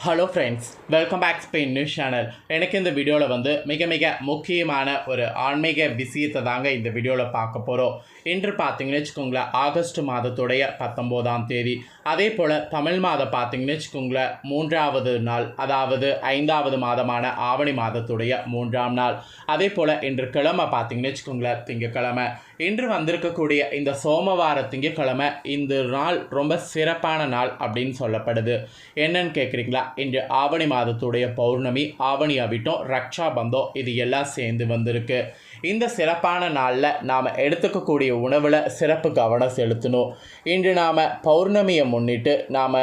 Hello friends welcome back Spain news channel எனக்கு இந்த வீடியோவில் வந்து மிக மிக முக்கியமான ஒரு ஆன்மீக விஷயத்தை தாங்க இந்த வீடியோவில் பார்க்க போகிறோம் இன்று பார்த்தீங்கன்னு வச்சுக்கோங்களேன் ஆகஸ்ட் மாதத்துடைய பத்தொம்போதாம் தேதி. அதே போல் தமிழ் மாதம் பார்த்திங்கன்னு வச்சுக்கோங்களேன் மூன்றாவது நாள் அதாவது ஐந்தாவது மாதமான ஆவணி மாதத்துடைய மூன்றாம் நாள். அதே போல் இன்று கிழமை பார்த்திங்கன்னு வச்சுக்கோங்களேன் திங்கக்கிழமை. இன்று வந்திருக்கக்கூடிய இந்த சோமவார திங்கக்கிழமை இந்த நாள் ரொம்ப சிறப்பான நாள் அப்படின்னு சொல்லப்படுது. என்னன்னு கேட்குறீங்களா இன்று ஆவணி மாதத்துடைய பௌர்ணமி ஆவணி அவிட்டம் ரக்ஷா பந்தம் இது எல்லாம் சேர்ந்து வந்திருக்கு. இந்த சிறப்பான நாளில் நாம் எடுத்துக்கக்கூடிய உணவில் சிறப்பு கவனம் செலுத்தணும். இன்று நாம் பௌர்ணமியை முன்னிட்டு நாம்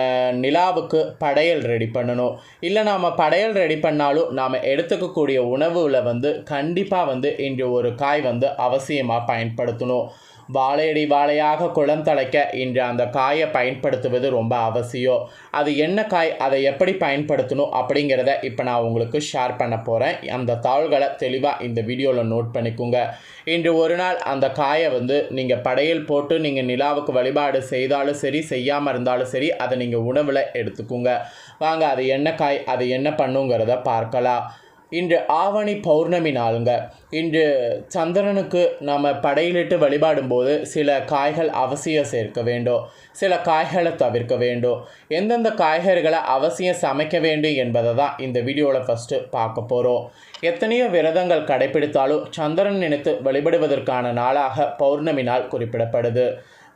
நிலாவுக்கு படையல் ரெடி பண்ணணும். இல்லை நாம் படையல் ரெடி பண்ணாலும் நாம் எடுத்துக்கக்கூடிய உணவில் வந்து கண்டிப்பாக வந்து இன்று ஒரு காய் வந்து அவசியமாக பயன்படுத்தணும். வாழையடி வாழையாக குளம் தலைக்க இன்று அந்த காயை பயன்படுத்துவது ரொம்ப அவசியம். அது என்ன காய் அதை எப்படி பயன்படுத்தணும் அப்படிங்கிறத இப்போ நான் உங்களுக்கு ஷேர் பண்ண போகிறேன் அந்த தாள்களை தெளிவாக இந்த வீடியோவில் நோட் பண்ணிக்கோங்க. இன்று ஒரு நாள் அந்த காயை வந்து நீங்கள் படையல் போட்டு நீங்கள் நிலாவுக்கு வழிபாடு செய்தாலும் சரி செய்யாமல் இருந்தாலும் சரி அதை நீங்கள் உணவில் எடுத்துக்கோங்க. வாங்க அது என்ன காய் அது என்ன பண்ணுங்கிறத பார்க்கலாம். இன்று ஆவணி பௌர்ணமி நாளுங்க. இன்று சந்திரனுக்கு நம்ம படையிலிட்டு வழிபாடும்போது சில காய்கள் அவசியம் சேர்க்க வேண்டும். சில காய்களை தவிர்க்க வேண்டும். எந்தெந்த காய்கறிகளை அவசியம் சமைக்க வேண்டும் என்பதை தான் இந்த வீடியோவில் ஃபஸ்ட்டு பார்க்க போகிறோம் எத்தனையோ விரதங்கள் கடைபிடித்தாலும் சந்திரன் நினைத்து வழிபடுவதற்கான நாளாக பௌர்ணமி நாள் குறிப்பிடப்படுது.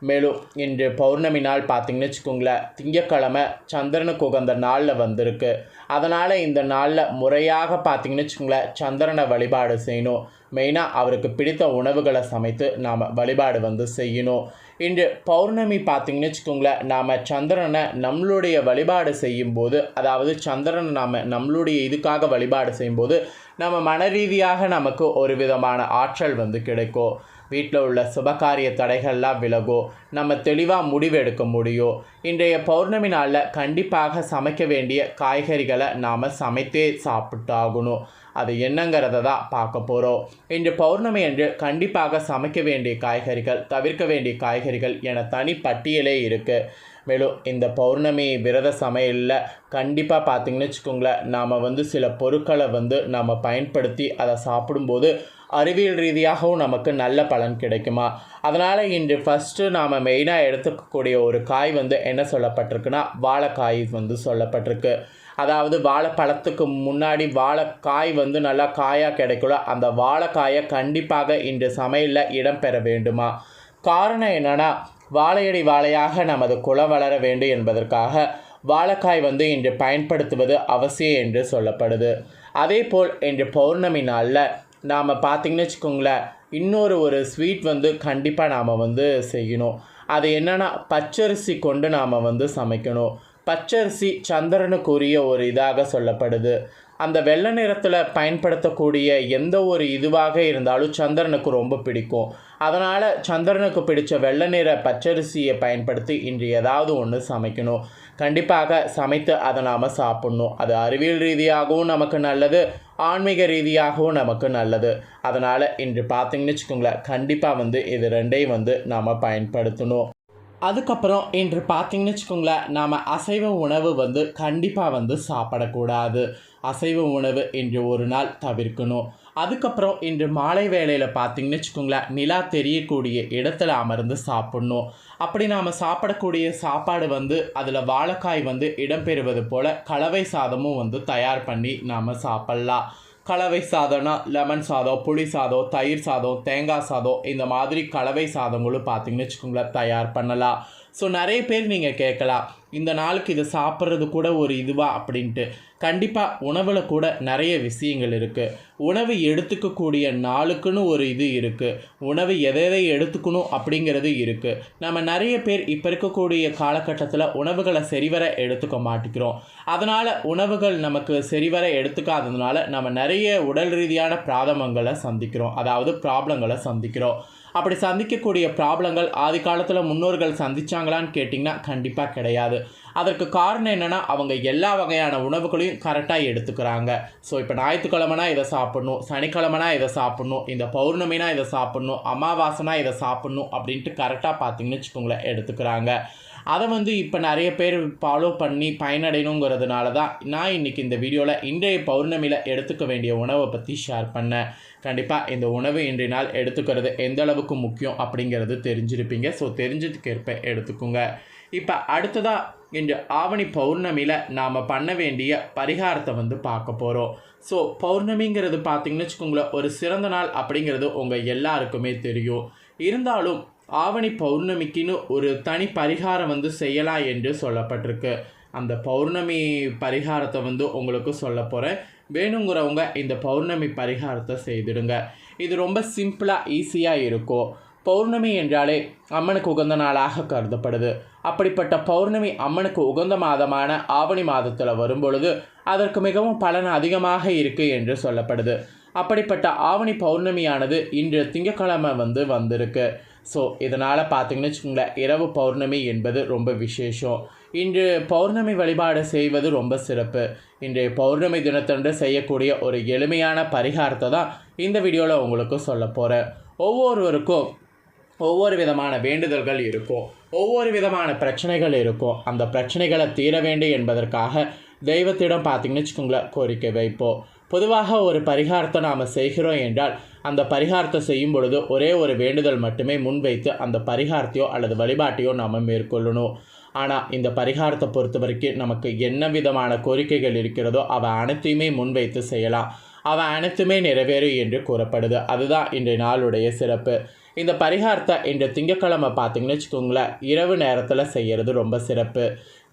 மேலும் இன்று பௌர்ணமி நாள் பார்த்திங்கன்னு வச்சுக்கோங்களேன். திங்கக்கிழமை சந்திரனுக்கு உகந்த நாளில் வந்திருக்கு. அதனால் இந்த நாளில் முறையாக பார்த்தீங்கன்னு வச்சுக்கோங்களேன் சந்திரனை வழிபாடு செய்யணும். மெயினாக அவருக்கு பிடித்த உணவுகளை சமைத்து நாம் வழிபாடு வந்து செய்யணும். இன்று பௌர்ணமி பார்த்தீங்கன்னு வச்சுக்கோங்களேன் நாம் சந்திரனை நம்மளுடைய வழிபாடு செய்யும்போது அதாவது சந்திரனை நாம் நம்மளுடைய இதுக்காக வழிபாடு செய்யும்போது நம்ம மன ரீதியாக நமக்கு ஒரு விதமான ஆற்றல் வந்து கிடைக்கும். வீட்டில் உள்ள சுபகாரிய தடைகள்லாம் விலகும் நம்ம தெளிவாக முடிவெடுக்க முடியும் இன்றைய பௌர்ணமி நாளில் கண்டிப்பாக சமைக்க வேண்டிய காய்கறிகளை நாம் சமைத்தே சாப்பிட்டாகணும். அது என்னங்கிறத தான் பார்க்க போகிறோம் இன்று பௌர்ணமி என்று கண்டிப்பாக சமைக்க வேண்டிய காய்கறிகள் தவிர்க்க வேண்டிய காய்கறிகள் என தனி பட்டியலே இருக்குது மேலும் இந்த பௌர்ணமி விரத சமையலில் கண்டிப்பாக பார்த்திங்கன்னு வச்சுக்கோங்களேன் நாம் வந்து சில பொருட்களை வந்து நாம் பயன்படுத்தி அதை சாப்பிடும்போது அறிவியல் ரீதியாகவும் நமக்கு நல்ல பலன் கிடைக்குமா? அதனால் இன்று ஃபஸ்ட்டு நாம் மெயினாக எடுத்துக்கக்கூடிய ஒரு காய் வந்து என்ன சொல்லப்பட்டிருக்குன்னா வாழைக்காய் வந்து சொல்லப்பட்டிருக்கு. அதாவது வாழைப்பழத்துக்கு முன்னாடி வாழைக்காய் வந்து நல்லா காயாக கிடைக்கல அந்த வாழைக்காயை கண்டிப்பாக இன்று சமையலில் இடம்பெற வேண்டுமா? காரணம் என்னென்னா வாழையடி வாழையாக நமது குலம் வளர வேண்டும் என்பதற்காக வாழைக்காய் வந்து இன்று பயன்படுத்துவது அவசியம் என்று சொல்லப்படுது. அதே போல் இன்று பௌர்ணமி நாளில் நாம் பார்த்திங்கன்னு வச்சுக்கோங்களேன் இன்னொரு ஒரு ஸ்வீட் வந்து கண்டிப்பாக நாம் வந்து செய்யணும். அது என்னென்னா பச்சரிசி கொண்டு நாம் வந்து சமைக்கணும். பச்சரிசி சந்திரனுக்குரிய ஒரு இதாக சொல்லப்படுது. அந்த வெள்ளை நிறத்தில் பயன்படுத்தக்கூடிய எந்த ஒரு இதுவாக இருந்தாலும் சந்திரனுக்கு ரொம்ப பிடிக்கும். அதனால் சந்திரனுக்கு பிடிச்ச வெள்ளை நிற பச்சரிசியை பயன்படுத்தி இன்று ஏதாவது ஒன்று சமைக்கணும். கண்டிப்பாக சமைத்து அதை நாம் சாப்பிட்ணும். அது அறிவியல் ரீதியாகவும் நமக்கு நல்லது ஆன்மீக ரீதியாகவும் நமக்கு நல்லது. அதனால் இன்று பார்த்திங்கன்னு வச்சுக்கோங்களேன் கண்டிப்பாக வந்து இது ரெண்டையும் வந்து நாம் பயன்படுத்தணும். அதுக்கப்புறம் இன்று பார்த்திங்கன்னு வச்சுக்கோங்களேன் நாம் அசைவ உணவு வந்து கண்டிப்பாக வந்து சாப்பிடக்கூடாது. அசைவ உணவு இன்று ஒரு நாள் தவிர்க்கணும். அதுக்கப்புறம் இன்று மாலை வேளையில் பார்த்தீங்கன்னு வச்சுக்கோங்களேன் நிலா தெரியக்கூடிய இடத்துல அமர்ந்து சாப்பிட்ணும். அப்படி நாம் சாப்பிடக்கூடிய சாப்பாடு வந்து அதில் வாழைக்காய் வந்து இடம்பெறுவது போல் கலவை சாதமும் வந்து தயார் பண்ணி நாம் சாப்பிட்லாம். கலவை சாதம்னா லெமன் சாதம் புளி சாதம் தயிர் சாதம் தேங்காய் சாதம் இந்த மாதிரி கலவை சாதங்களும் பார்த்திங்கன்னு வச்சுக்கோங்களேன் தயார் பண்ணலாம். ஸோ நிறைய பேர் நீங்கள் கேட்கலாம் இந்த நாளுக்கு இதை சாப்பிட்றது கூட ஒரு இதுவா அப்படின்ட்டு. கண்டிப்பாக உணவில் கூட நிறைய விஷயங்கள் இருக்குது உணவு எடுத்துக்கக்கூடிய நாளுக்குன்னு ஒரு இது இருக்குது உணவு எதை எதை எடுத்துக்கணும் அப்படிங்கிறது இருக்குது நம்ம நிறைய பேர் இப்போ இருக்கக்கூடிய காலகட்டத்தில் உணவுகளை சரிவர எடுத்துக்க மாட்டேங்கிறோம். அதனால் உணவுகள் நமக்கு சரிவர எடுத்துக்காததுனால நம்ம நிறைய உடல் ரீதியான பிராதமங்களை சந்திக்கிறோம். அதாவது ப்ராப்ளங்களை சந்திக்கிறோம். அப்படி சந்திக்கக்கூடிய ப்ராப்ளங்கள் ஆதி காலத்தில் முன்னோர்கள் சந்திச்சாங்களான்னு கேட்டிங்கன்னா கண்டிப்பாக கிடையாது. அதற்கு காரணம் என்னென்னா அவங்க எல்லா வகையான உணவுகளையும் கரெக்டாக எடுத்துக்கிறாங்க. ஸோ இப்போ ஞாயிற்றுக்கிழமைனா இதை சாப்பிட்ணும் சனிக்கிழமைனா இதை சாப்பிட்ணும் இந்த பௌர்ணமினா இதை சாப்பிட்ணும் அமாவாசைனா இதை சாப்பிட்ணும் அப்படின்ட்டு கரெக்டாக பார்த்தீங்கன்னு வச்சுக்கோங்களேன் எடுத்துக்கிறாங்க. அதை வந்து இப்போ நிறைய பேர் ஃபாலோ பண்ணி பயனடையணுங்கிறதுனால தான் நான் இன்றைக்கி இந்த வீடியோவில் இன்றைய பௌர்ணமியில் எடுத்துக்க வேண்டிய உணவை பற்றி ஷேர் பண்ணேன். கண்டிப்பாக இந்த உணவு இன்றைய நாள் எடுத்துக்கிறது எந்த அளவுக்கு முக்கியம் அப்படிங்கிறது தெரிஞ்சிருப்பீங்க. ஸோ தெரிஞ்சதுக்கேற்ப எடுத்துக்கோங்க. இப்போ அடுத்ததாக இன்று ஆவணி பௌர்ணமியில் நாம் பண்ண வேண்டிய பரிகாரத்தை வந்து பார்க்க போகிறோம் ஸோ பௌர்ணமிங்கிறது பார்த்திங்கன்னு வச்சுக்கோங்களேன் ஒரு சிறந்த நாள் அப்படிங்கிறது உங்கள் எல்லாருக்குமே தெரியும். இருந்தாலும் ஆவணி பௌர்ணமிக்குன்னு ஒரு தனி பரிகாரம் வந்து செய்யலாம் என்று சொல்லப்பட்டிருக்கு. அந்த பௌர்ணமி பரிகாரத்தை வந்து உங்களுக்கு சொல்ல போகிறேன் வேணுங்கிறவங்க இந்த பௌர்ணமி பரிகாரத்தை செய்திடுங்க. இது ரொம்ப சிம்பிளாக ஈஸியாக இருக்கும் பௌர்ணமி என்றாலே அம்மனுக்கு உகந்த நாளாக கருதப்படுது. அப்படிப்பட்ட பௌர்ணமி அம்மனுக்கு உகந்த மாதமான ஆவணி மாதத்தில் வரும்பொழுது அதற்கு மிகவும் பலன் அதிகமாக இருக்குது என்று சொல்லப்படுது. அப்படிப்பட்ட ஆவணி பௌர்ணமியானது இன்று திங்கக்கிழமை வந்து வந்திருக்கு. ஸோ இதனால் பார்த்தீங்கன்னு வச்சுக்கோங்களேன் இரவு பௌர்ணமி என்பது ரொம்ப விசேஷம். இன்று பௌர்ணமி வழிபாடு செய்வது ரொம்ப சிறப்பு. இன்றைய பௌர்ணமி தினத்தன்று செய்யக்கூடிய ஒரு எளிமையான பரிகாரத்தை தான் இந்த வீடியோவில் உங்களுக்கு சொல்ல போகிறேன் ஒவ்வொருவருக்கும் ஒவ்வொரு விதமான வேண்டுதல்கள் இருக்கும். ஒவ்வொரு விதமான பிரச்சனைகள் இருக்கும். அந்த பிரச்சனைகளை தீர வேண்டும் என்பதற்காக தெய்வத்திடம் பார்த்திங்கன்னு வச்சுக்கோங்களேன் கோரிக்கை வைப்போம். பொதுவாக ஒரு பரிகாரத்தை நாம் செய்கிறோம் என்றால் அந்த பரிகாரத்தை செய்யும் பொழுது ஒரே ஒரு வேண்டுதல் மட்டுமே முன்வைத்து அந்த பரிகாரத்தையோ அல்லது வழிபாட்டையோ நாம் மேற்கொள்ளணும். ஆனால் இந்த பரிகாரத்தை பொறுத்த வரைக்கும் நமக்கு என்ன விதமான கோரிக்கைகள் இருக்கிறதோ அவை அனைத்தையுமே முன்வைத்து செய்யலாம். அவன் அனைத்துமே நிறைவேறும் என்று கூறப்படுது. அதுதான் இன்றைய நாளுடைய சிறப்பு. இந்த பரிகாரத்தை இன்று திங்கக்கிழமை பார்த்தீங்கன்னு வச்சுக்கோங்களேன் இரவு நேரத்தில் செய்கிறது ரொம்ப சிறப்பு.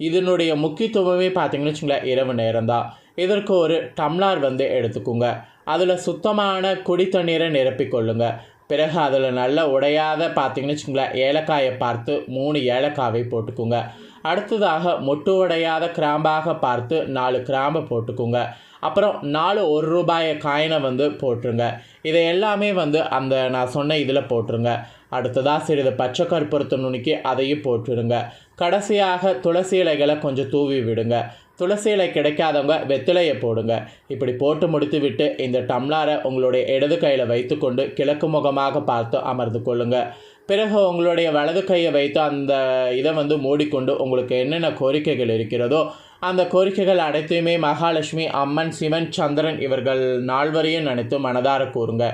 இதனுடைய முக்கியத்துவமே பார்த்தீங்கன்னு வச்சுங்களேன் இரவு நேரம் தான் இதற்கு ஒரு டம்ளார் வந்து எடுத்துக்கோங்க. அதில் சுத்தமான குடி தண்ணீரை நிரப்பிக்கொள்ளுங்க பிறகு அதில் நல்லா உடையாத பார்த்தீங்கன்னு வச்சுங்களேன் ஏலக்காயை பார்த்து மூணு ஏலக்காவை போட்டுக்கோங்க. அடுத்ததாக மொட்டு உடையாத கிராம்பாக பார்த்து நாலு கிராம்பை போட்டுக்கோங்க. அப்புறம் நாலு ஒரு ரூபாய காயினை வந்து போட்டுருங்க. இதை எல்லாமே வந்து அந்த நான் சொன்ன இதில் போட்டுருங்க. அடுத்ததாக சிறிது பச்சை கற்பூரத்தை நுணுக்கி அதையும் போட்டுருங்க கடைசியாக துளசி இலைகளை கொஞ்சம் தூவி விடுங்க. துளசி இலை கிடைக்காதவங்க வெத்திலையை போடுங்க. இப்படி போட்டு முடித்து விட்டு இந்த டம்ளாரை உங்களுடைய இடது கையில் வைத்துக்கொண்டு கிழக்கு முகமாக பார்த்து அமர்ந்து கொள்ளுங்கள் பிறகு உங்களுடைய வலது கையை வைத்து அந்த இதை வந்து மூடிக்கொண்டு உங்களுக்கு என்னென்ன கோரிக்கைகள் இருக்கிறதோ அந்த கோரிக்கைகள் அனைத்தையுமே மகாலட்சுமி அம்மன் சிவன் சந்திரன் இவர்கள் நால்வரையும் நினைத்து மனதார கூறுங்க.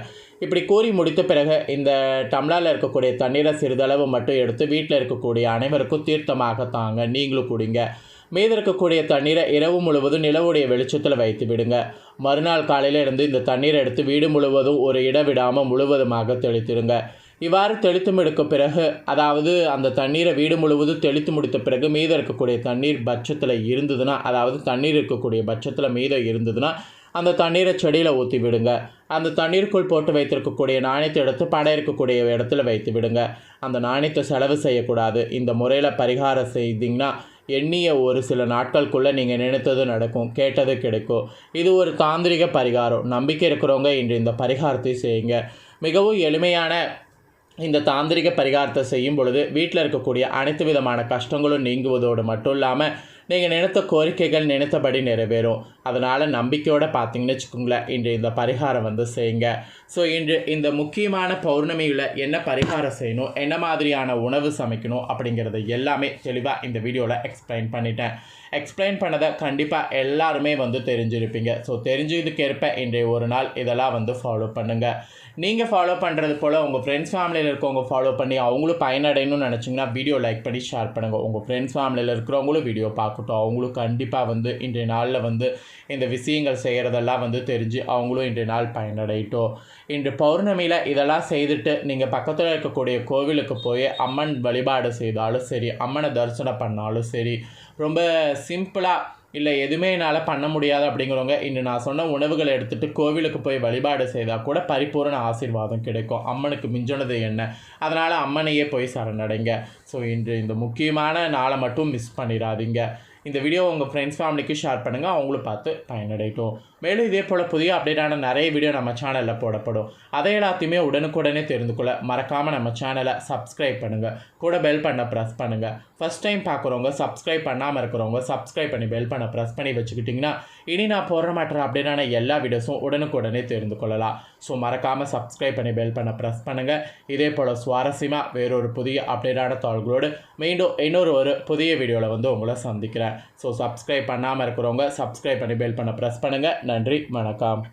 இப்படி கூறி முடித்த பிறகு இந்த டம்ளாவில் இருக்கக்கூடிய தண்ணீரை சிறிதளவு மட்டும் எடுத்து வீட்டில் இருக்கக்கூடிய அனைவருக்கும் தீர்த்தமாக தாங்க நீங்களும் குடிங்க. மீது இருக்கக்கூடிய தண்ணீரை இரவு முழுவதும் நிலவுடைய வெளிச்சத்தில் வைத்து விடுங்க. மறுநாள் காலையில் இருந்து இந்த தண்ணீரை எடுத்து வீடு முழுவதும் ஒரு இடம் விடாமல் முழுவதுமாக தெளித்திடுங்க. இவ்வாறு தெளித்து எடுக்க பிறகு அதாவது அந்த தண்ணீரை வீடு முழுவதும் தெளித்து முடித்த பிறகு மீதம் இருக்கக்கூடிய தண்ணீர் பட்சத்தில் இருந்ததுன்னா அதாவது தண்ணீர் இருக்கக்கூடிய பட்சத்தில் மீதம் இருந்ததுன்னா அந்த தண்ணீரை செடியில் ஊற்றி விடுங்க. அந்த தண்ணீருக்குள் போட்டு வைத்திருக்கக்கூடிய நாணயத்தை எடுத்து படம் இருக்கக்கூடிய இடத்துல வைத்து விடுங்க. அந்த நாணயத்தை செலவு செய்யக்கூடாது. இந்த முறையில் பரிகாரம் செய்தீங்கன்னா எண்ணிய ஒரு சில நாட்களுக்குள்ளே நீங்கள் நினைத்தது நடக்கும் கேட்டது கிடைக்கும். இது ஒரு தாந்திரிக பரிகாரம். நம்பிக்கை இருக்கிறவங்க இன்று இந்த பரிகாரத்தை செய்யுங்க. மிகவும் எளிமையான இந்த தாந்திரிக பரிகாரத்தை செய்யும் பொழுது வீட்டில் இருக்கக்கூடிய அனைத்து விதமான கஷ்டங்களும் நீங்குவதோடு மட்டும் இல்லாமல் நீங்கள் நினைத்த கோரிக்கைகள் நினைத்தபடி நிறைவேறும். அதனால் நம்பிக்கையோடு பார்த்தீங்கன்னு வச்சுக்கோங்களேன் இன்று இந்த பரிகாரம் வந்து செய்யுங்க. ஸோ இன்று இந்த முக்கியமான பௌர்ணமியில் என்ன பரிகாரம் செய்யணும் என்ன மாதிரியான உணவு சமைக்கணும் அப்படிங்கிறது எல்லாமே தெளிவாக இந்த வீடியோவில் எக்ஸ்பிளைன் பண்ணிட்டேன். எக்ஸ்பிளைன் பண்ணதை கண்டிப்பாக எல்லாருமே வந்து தெரிஞ்சிருப்பீங்க. ஸோ தெரிஞ்சதுக்கேற்ப இன்றைய ஒரு நாள் இதெல்லாம் வந்து ஃபாலோ பண்ணுங்கள் நீங்கள் ஃபாலோ பண்ணுறது போல் உங்கள் ஃப்ரெண்ட்ஸ் ஃபேமிலியில் இருக்கவங்க ஃபாலோ பண்ணி அவங்களும் பயனடையணும்னு நினச்சிங்கன்னா வீடியோ லைக் பண்ணி ஷேர் பண்ணுங்கள் உங்கள் ஃப்ரெண்ட்ஸ் ஃபேமிலியில் இருக்கிறவங்களும் வீடியோ பார்க்கட்டும். அவங்களும் கண்டிப்பாக வந்து இன்றைய நாளில் வந்து இந்த விஷயங்கள் செய்கிறதெல்லாம் வந்து தெரிஞ்சு அவங்களும் இன்றைய நாள் பயனடையட்டும். இன்று பௌர்ணமியில் இதெல்லாம் செய்துட்டு நீங்கள் பக்கத்தில் இருக்கக்கூடிய கோவிலுக்கு போய் அம்மன் வழிபாடு செய்தாலும் சரி அம்மனை தரிசனம் பண்ணாலும் சரி ரொம்ப சிம்பிளாக இல்லை எதுவுமே என்னால் பண்ண முடியாது அப்படிங்கிறவங்க இன்று நான் சொன்ன உணவுகளை எடுத்துகிட்டு கோவிலுக்கு போய் வழிபாடு செய்தால் கூட பரிபூரண ஆசீர்வாதம் கிடைக்கும். அம்மனுக்கு மிஞ்சினது என்ன? அதனால் அம்மனையே போய் சரணடைங்க. ஸோ இன்று இந்த முக்கியமான நாளை மட்டும் மிஸ் பண்ணிடாதீங்க. இந்த வீடியோ உங்கள் ஃப்ரெண்ட்ஸ் ஃபேமிலிக்கு ஷேர் பண்ணுங்கள் அவங்களும் பார்த்து பயனடையட்டும் மேலும் இதே போல் புதிய அப்டேட்டான நிறைய வீடியோ நம்ம சேனலில் போடப்படும். அதை எல்லாத்தையுமே உடனுக்குடனே தெரிந்து கொள்ள மறக்காமல் நம்ம சேனலை சப்ஸ்கிரைப் பண்ணுங்கள் கூட பெல் பண்ண ப்ரெஸ் பண்ணுங்கள் ஃபஸ்ட் டைம் பார்க்குறவங்க சப்ஸ்கிரைப் பண்ணாமல் இருக்கிறவங்க சப்ஸ்கிரைப் பண்ணி பெல் பண்ண ப்ரெஸ் பண்ணி வச்சுக்கிட்டிங்கன்னா இனி நான் போடுற மாட்டேற அப்டேட்டான எல்லா வீடியோஸும் உடனுக்குடனே தெரிந்து கொள்ளலாம் ஸோ மறக்காமல் சப்ஸ்கிரைப் பண்ணி பெல் பண்ண ப்ரெஸ் பண்ணுங்கள் இதே போல் சுவாரஸ்யமாக வேறொரு புதிய அப்டேட்டான தாள்களோடு மீண்டும் இன்னொரு ஒரு புதிய வீடியோவில் வந்து உங்களை சந்திக்கிறேன். ஸோ சப்ஸ்கிரைப் பண்ணாமல் இருக்கிறவங்க சப்ஸ்கிரைப் பண்ணி பெல் பண்ண ப்ரெஸ் பண்ணுங்கள் நன்றி வணக்கம்.